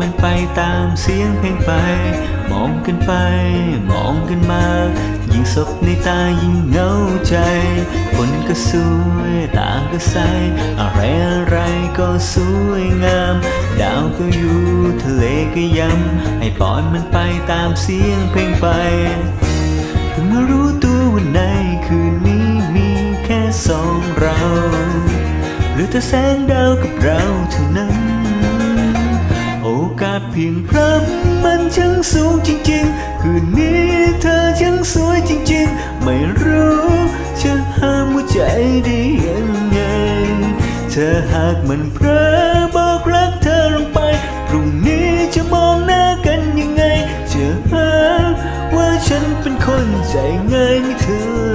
มันไปตามเสียงเพลงไป มองกันไป มองกันมา ยิ่งศพในตายิ่งเหงาใจ คนก็สวยตาก็ใส อะไรอะไรก็สวยงาม ดาวก็อยู่ทะเลก็ยำให้ปล่อยมันไปตามเสียงเพลงไปเพิ่งมารู้ตัวว่าในคืนนี้มีแค่สองเราหลือแต่แสงดาวกับเราเท่านั้น กาสเพียงพรำมันช่างสูงจริงๆ คืนนี้เธอช่างสวยจริงๆ ไม่รู้จะห้ามหัวใจได้ยังไง เธอหากมันเพลอบอกรักเธอลงไป พรุ่งนี้จะมองหน้ากันยังไง จะหาว่าฉันเป็นคนใจง่ายไม่เธอ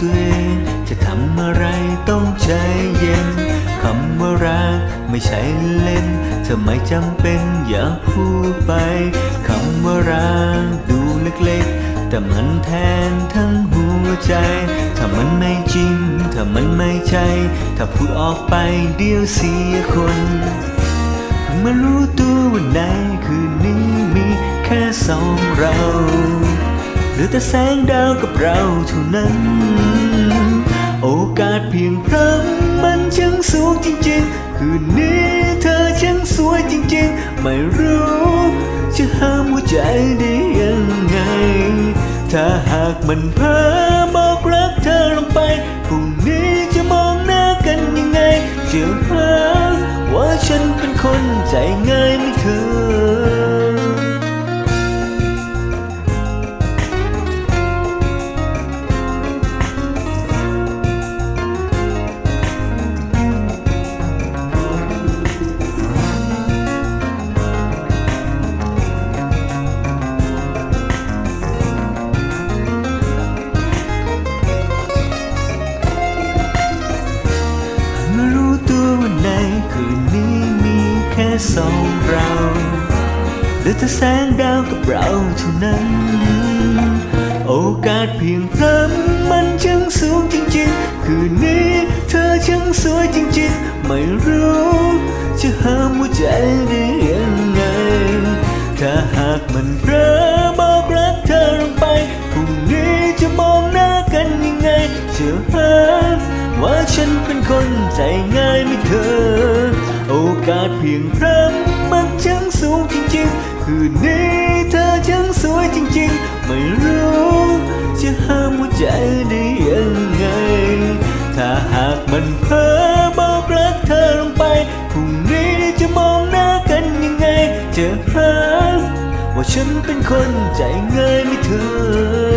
ตัวเองจะทำอะไรต้องใจเย็นคำว่ารักไม่ใช่เล่นเธอไม่จำเป็นอย่าพูดไปคำว่ารักดูเล็กๆ แต่มันแทนทั้งหัวใจ ถ้ามันไม่จริง ถ้ามันไม่ใช่ ถ้าพูดออกไปเดียวเสียคนเพิ่งมารู้ตัวว่าในคืนนี้มีแค่สองเรา ลือแต่แสงดาวกับเราเท่านั้น โอกาสเพียงพรำมันช่างสูงจริง ๆ คืนนี้เธอช่างสวยจริง ๆ ไม่รู้ จะห้ามหัวใจได้ยังไง ถ้าหากมันเพ้อบอกรักเธอลงไปพรุ่งนี้จะมองหน้ากันยังไงเจะหาว่าฉันเป็นคนใจง่ายไม่เธอ สองเราเหลือแต่แสงดาวกับเราเท่านั้น โอกาสเพียงพรำมันช่างสูงจริงๆ คืนนี้เธอช่างสวยจริงๆ ไม่รู้จะห้ามหัวใจได้ยังไง ถ้าหากมันเพลอบอกรักเธอลงไปพรุ่งนี้จะมองหน้ากันยังไงจะหาว่าฉันเป็นคนใจง่ายไม่เธอ กาสเพียงพรำมันช่างสูงจริงๆ คืนนี้เธอช่างสวยจริงๆ ไม่รู้จะห้ามหัวใจได้ยังไง ถ้าหากมันเพ้อบอกรักเธอลงไปพรุ่งนี้จะมองหน้ากันยังไง จะหาว่าฉันเป็นคนใจง่ายไม่เธอ